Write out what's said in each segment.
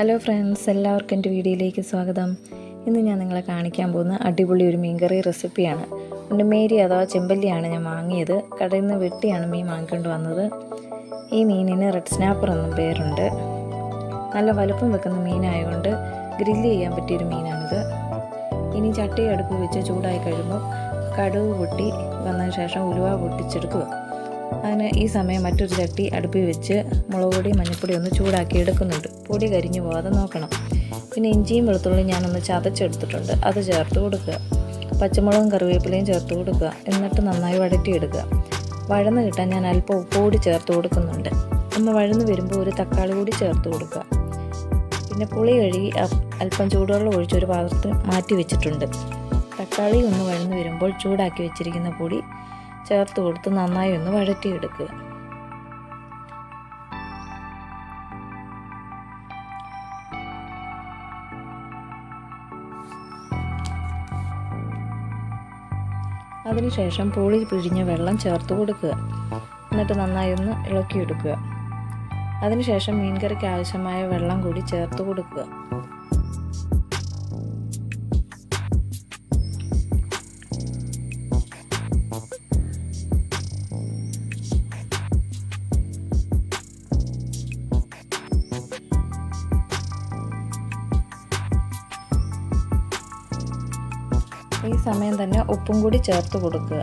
Hello friends എല്ലാവർക്കും എന്റെ വീഡിയോയിലേക്ക് സ്വാഗതം. ഇന്ന് ഞാൻ നിങ്ങളെ കാണിക്കാൻ പോകുന്ന അടിപൊളി ഒരു മീൻകറി റെസിപ്പിയാണ്. ഉണ്ടുമേരി അഥവാ ചെമ്പല്ലിയാണ് ഞാൻ വാങ്ങിയത്. കടയിൽ നിന്ന് വെട്ടിയാണ് മീൻ വാങ്ങിക്കൊണ്ട് വന്നത്. ഈ മീനിന് റെഡ് സ്നാപ്പർ എന്നും പേരുണ്ട്. നല്ല വലുപ്പം വെക്കുന്ന മീനായതുകൊണ്ട് ഗ്രില്ല് ചെയ്യാൻ പറ്റിയൊരു മീനാണിത്. ഇനി ചട്ടി അടുപ്പ് വെച്ച് ചൂടായി കഴിയുമ്പോൾ കടുവ് പൊട്ടി വന്നതിന് ശേഷം ഉലുവ പൊട്ടിച്ചെടുക്കുക. അതിന് ഈ സമയം മറ്റൊരു ചട്ടി അടുപ്പിൽ വെച്ച് മുളക് പൊടി മഞ്ഞൾപ്പൊടി ഒന്ന് ചൂടാക്കി എടുക്കുന്നുണ്ട്. പൊടി കരിഞ്ഞു പോകാതെ നോക്കണം. പിന്നെ ഇഞ്ചിയും വെളുത്തുള്ളിയും ഞാനൊന്ന് ചതച്ചെടുത്തിട്ടുണ്ട്. അത് ചേർത്ത് കൊടുക്കുക. പച്ചമുളകും കറിവേപ്പിലയും ചേർത്ത് കൊടുക്കുക. എന്നിട്ട് നന്നായി വഴറ്റിയെടുക്കുക. വഴന്ന് കിട്ടാൻ ഞാൻ അല്പം ഉപ്പ് കൂടി ചേർത്ത് കൊടുക്കുന്നുണ്ട്. നമ്മൾ വഴന്ന് വരുമ്പോൾ ഒരു തക്കാളി കൂടി ചേർത്ത് കൊടുക്കുക. പിന്നെ പുളി കഴുകി അല്പം ചൂടുവെള്ളം ഒഴിച്ച് ഒരു പാത്രത്തിൽ മാറ്റി വെച്ചിട്ടുണ്ട്. തക്കാളി ഒന്ന് വഴന്ന് വരുമ്പോൾ ചൂടാക്കി വെച്ചിരിക്കുന്ന പൊടി ചേർത്ത് കൊടുത്ത് നന്നായി ഒന്ന് വഴറ്റിയെടുക്കുക. അതിനുശേഷം പുളി പിഴിഞ്ഞ വെള്ളം ചേർത്ത് കൊടുക്കുക. എന്നിട്ട് നന്നായി ഒന്ന് ഇളക്കിയെടുക്കുക. അതിനുശേഷം മീൻകറിക്ക് ആവശ്യമായ വെള്ളം കൂടി ചേർത്ത് കൊടുക്കുക. ഈ സമയം തന്നെ ഉപ്പും കൂടി ചേർത്ത് കൊടുക്കുക.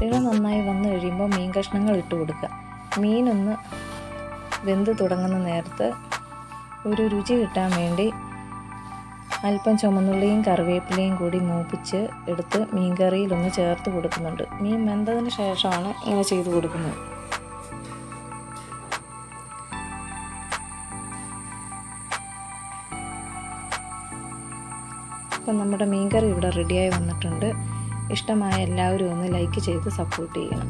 തിള നന്നായി വന്നു കഴിയുമ്പോൾ മീൻ കഷ്ണങ്ങൾ ഇട്ട് കൊടുക്കുക. മീനൊന്ന് വെന്ത് തുടങ്ങുന്ന നേരത്ത് ഒരു രുചി കിട്ടാൻ വേണ്ടി അല്പം ചുമന്നുള്ളിയും കറിവേപ്പിലയും കൂടി മൂപ്പിച്ച് എടുത്ത് മീൻ കറിയിലൊന്ന് ചേർത്ത് കൊടുക്കുന്നുണ്ട്. മീൻ വെന്തതിന് ശേഷമാണ് ഇങ്ങനെ ചെയ്ത് കൊടുക്കുന്നത്. അപ്പം നമ്മുടെ മീൻകറി ഇവിടെ റെഡിയായി വന്നിട്ടുണ്ട്. ഇഷ്ടമായ എല്ലാവരും ഒന്ന് ലൈക്ക് ചെയ്ത് സപ്പോർട്ട് ചെയ്യണം.